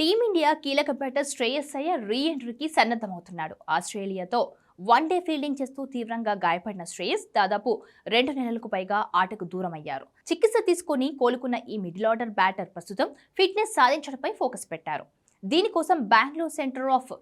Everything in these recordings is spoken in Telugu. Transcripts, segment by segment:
టీమిండియా కీలక బ్యాటర్ శ్రేయస్ అయ్యర్ రీ ఎంట్రీకి సన్నద్ధమవుతున్నాడు. ఆస్ట్రేలియాతో వన్ డే ఫీల్డింగ్ చేస్తూ తీవ్రంగా గాయపడిన శ్రేయస్ దాదాపు రెండు నెలలకు పైగా ఆటకు దూరమయ్యారు. చికిత్స తీసుకుని కోలుకున్న ఈ మిడిల్ ఆర్డర్ బ్యాటర్ ప్రస్తుతం ఫిట్నెస్ సాధించడంపై ఫోకస్ పెట్టారు. దీనికోసం బెంగళూరు సెంటర్ ఆఫ్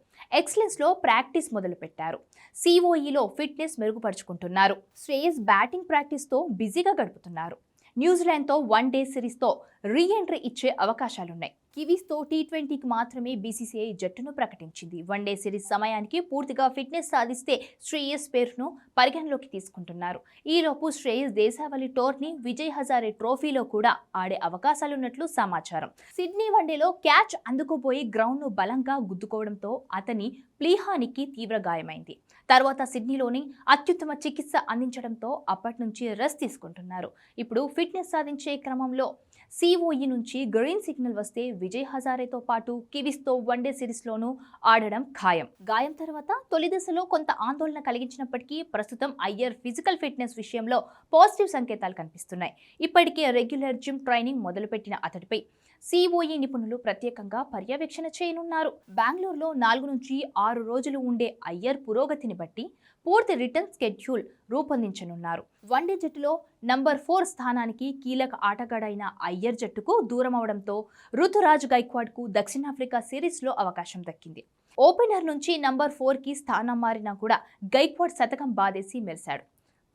ఎక్సలెన్స్లో ప్రాక్టీస్ మొదలుపెట్టారు. సిఓఈలో ఫిట్నెస్ మెరుగుపరుచుకుంటున్నారు. శ్రేయస్ బ్యాటింగ్ ప్రాక్టీస్తో బిజీగా గడుపుతున్నారు. న్యూజిలాండ్తో వన్ డే సిరీస్తో రీ ఎంట్రీ ఇచ్చే అవకాశాలున్నాయి. కివీస్తో టీ ట్వంటీకి మాత్రమే బీసీసీఐ జట్టును ప్రకటించింది. వన్డే సిరీస్ సమయానికి పూర్తిగా ఫిట్నెస్ సాధిస్తే శ్రేయస్ పేరును పరిగణలోకి తీసుకుంటున్నారు. ఈలోపు శ్రేయస్ దేశావళి టోర్నీ విజయ్ హజారే ట్రోఫీలో కూడా ఆడే అవకాశాలున్నట్లు సమాచారం. సిడ్నీ వన్డేలో క్యాచ్ అందుకుపోయి గ్రౌండ్ను బలంగా గుద్దుకోవడంతో అతని ప్లీహానికి తీవ్ర గాయమైంది. తర్వాత సిడ్నీలోని అత్యుత్తమ చికిత్స అందించడంతో అప్పటి నుంచి రెస్ట్ తీసుకుంటున్నారు. ఇప్పుడు ఫిట్నెస్ సాధించే క్రమంలో సిఓఈ నుంచి గ్రీన్ సిగ్నల్ వస్తే విజయ్ హజారేతో పాటు కివీస్తో వన్డే సిరీస్లోనూ ఆడడం ఖాయం. గాయం తర్వాత తొలి దశలో కొంత ఆందోళన కలిగించినప్పటికీ ప్రస్తుతం అయ్యర్ ఫిజికల్ ఫిట్నెస్ విషయంలో పాజిటివ్ సంకేతాలు కనిపిస్తున్నాయి. ఇప్పటికే రెగ్యులర్ జిమ్ ట్రైనింగ్ మొదలుపెట్టిన అతడిపై సిఓఈ నిపుణులు ప్రత్యేకంగా పర్యవేక్షణ చేయనున్నారు. బెంగళూరులో నాలుగు నుంచి ఆరు రోజులు ఉండే అయ్యర్ పురోగతిని బట్టి పూర్తి రిటర్న్ స్కెడ్యూల్ రూపొందించనున్నారు. వన్డే జట్టులో నంబర్ ఫోర్ స్థానానికి కీలక ఆటగాడైన అయ్యర్ జట్టుకు దూరం అవడంతో ఋతురాజ్ గైక్వాడ్కు దక్షిణాఫ్రికా సిరీస్లో అవకాశం దక్కింది. ఓపెనర్ నుంచి నంబర్ ఫోర్కి స్థానం మారినా కూడా గైక్వాడ్ శతకం బాధేసి మెరిశాడు.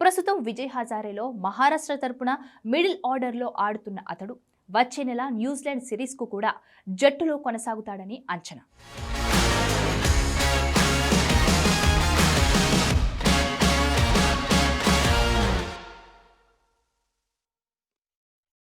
ప్రస్తుతం విజయ్ హజారేలో మహారాష్ట్ర తరపున మిడిల్ ఆర్డర్లో ఆడుతున్న అతడు వచ్చే నెల న్యూజిలాండ్ సిరీస్కు కూడా జట్టులో కొనసాగుతాడని అంచనా.